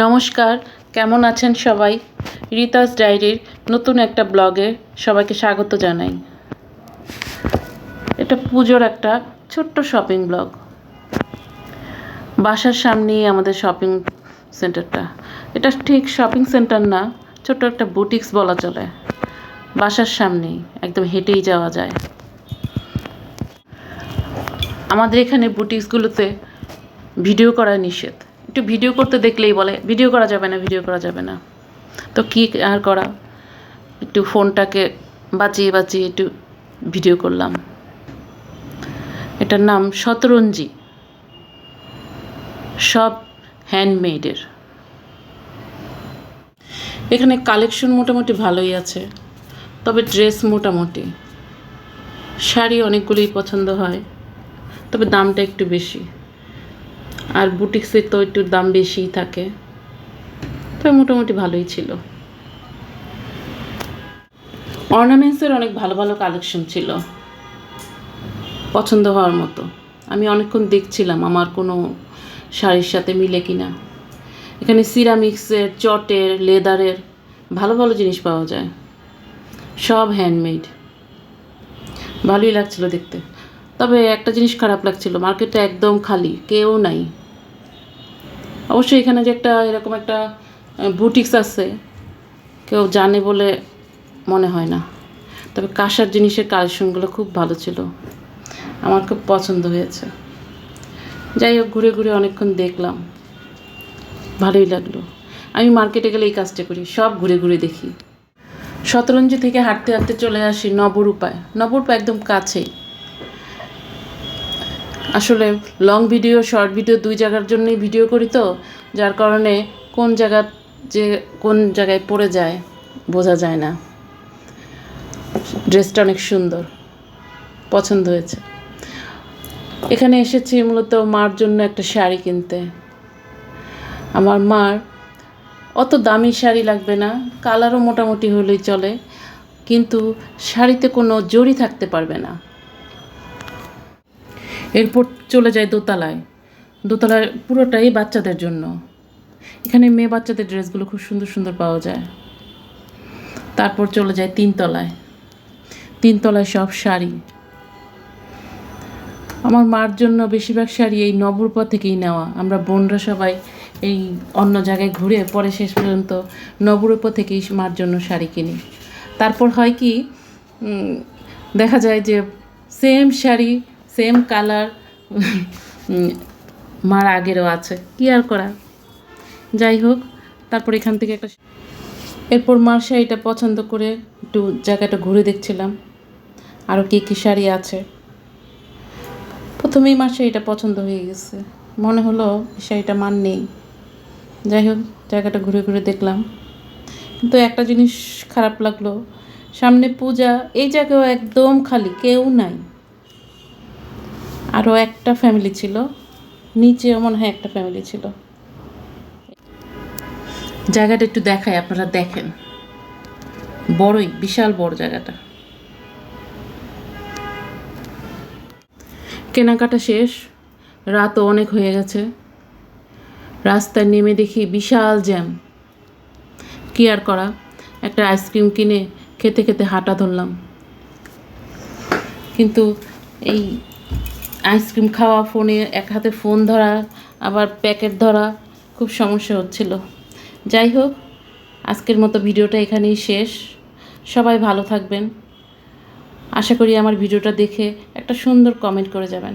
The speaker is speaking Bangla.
নমস্কার, কেমন আছেন সবাই? রিতাস ডায়েরির নতুন একটা ব্লগে সবাইকে স্বাগত জানাই। এটা পুজোর একটা ছোট্ট শপিং ব্লগ। বাসার সামনেই আমাদের শপিং সেন্টারটা। এটা ঠিক শপিং সেন্টার না, ছোট্ট একটা বুটিক্স বলা চলে। বাসার সামনেই একদম হেঁটেই যাওয়া যায়। আমাদের এখানে বুটিক্সগুলোতে ভিডিও করা নিষেধ। একটু ভিডিও করতে দেখলেই বলে ভিডিও করা যাবে না ভিডিও করা যাবে না। তো কী আর করা? একটু ফোনটাকে বাঁচিয়ে বাঁচিয়ে একটু ভিডিও করলাম। এটার নাম শতরঞ্জি। সব হ্যান্ডমেডের এখানে কালেকশন মোটামুটি ভালোই আছে, তবে ড্রেস মোটামুটি। শাড়ি অনেকগুলোই পছন্দ হয়, তবে দামটা একটু বেশি। আর বুটিক্সের তো একটু দাম বেশিই থাকে। তবে মোটামুটি ভালোই ছিল। অর্নামেন্টসের অনেক ভালো ভালো কালেকশন ছিল। পছন্দ হওয়ার মতো। আমি অনেকক্ষণ দেখছিলাম আমার কোনো শাড়ির সাথে মিলে কিনা। এখানে সিরামিক্সের চটের লেদারের ভালো ভালো জিনিস পাওয়া যায়। সব হ্যান্ডমেড ভালোই লাগছিল দেখতে। তবে একটা জিনিস খারাপ লাগছিল, মার্কেটটা একদম খালি, কেউ নাই। অবশ্যই এখানে যে একটা এরকম একটা বুটিক্স আছে, কেউ জানে বলে মনে হয় না। তবে কাঁসার জিনিসের কালেকশনগুলো খুব ভালো ছিল, আমার খুব পছন্দ হয়েছে। যাই হোক, ঘুরে ঘুরে অনেকক্ষণ দেখলাম, ভালোই লাগল। আমি মার্কেটে গেলে এই কাজটা করি, সব ঘুরে ঘুরে দেখি। শতরঞ্জি থেকে হাঁটতে হাঁটতে চলে আসি নবরূপায়। নবরূপা একদম কাছেই। আসলে লং ভিডিও শর্ট ভিডিও দুই জায়গার জন্যই ভিডিও করি তো, যার কারণে কোন জায়গা যে কোন জায়গায় পড়ে যায় বোঝা যায় না। ড্রেসটা অনেক সুন্দর, পছন্দ হয়েছে। এখানে এসেছি মূলত মার জন্য একটা শাড়ি কিনতে। আমার মার অত দামি শাড়ি লাগবে না কালারও মোটামুটি হলেই চলে, কিন্তু শাড়িতে কোনো জড়ি থাকতে পারবে না। এরপর চলে যায় দোতলায়। দোতলায় পুরোটাই বাচ্চাদের জন্য। এখানে মেয়ে বাচ্চাদের ড্রেসগুলো খুব সুন্দর সুন্দর পাওয়া যায়। তারপর চলে যায় তিনতলায়। তিনতলায় সব শাড়ি। আমার মার জন্য বেশিরভাগ শাড়ি এই নবরূপা থেকেই নেওয়া। আমরা বোনরা সবাই এই অন্য জায়গায় ঘুরে পরে শেষ পর্যন্ত নবরূপা থেকেই মার জন্য শাড়ি কিনি। তারপর হয় কি দেখা যায় যে সেম শাড়ি সেম কালার মার আগেরও আছে। কি আর করা? যাই হোক, তারপর এখান থেকে একটা এরপর মার শাড়িটা পছন্দ করে একটু জায়গাটা ঘুরে দেখছিলাম। আরও কী কী শাড়ি আছে। প্রথমেই মার শাড়িটা পছন্দ হয়ে গেছে। মনে হলো শাড়িটা মান নেই। যাই হোক, জায়গাটা ঘুরে ঘুরে দেখলাম। কিন্তু একটা জিনিস খারাপ লাগল, সামনে পূজা এই জায়গাও একদম খালি, কেউ নাই। আরও একটা ফ্যামিলি ছিল। নিচেও মনে হয় একটা ফ্যামিলি ছিল। জায়গাটা একটু দেখায় আপনারা দেখেন। বড়ই, বিশাল বড় জায়গাটা। কেনাকাটা শেষ, রাতও অনেক হয়ে গেছে। রাস্তায় নেমে দেখি বিশাল জ্যাম। কি আর করা, একটা আইসক্রিম কিনে খেতে খেতে হাঁটা ধরলাম। কিন্তু এই আইসক্রিম খাওয়া, ফোনে এক হাতে ফোন ধরা, আবার প্যাকেট ধরা, খুব সমস্যা হচ্ছিল। যাই হোক, আজকের মতো ভিডিওটা এখানেই শেষ। সবাই ভালো থাকবেন। আশা করি আমার ভিডিওটা দেখে একটা সুন্দর কমেন্ট করে যাবেন।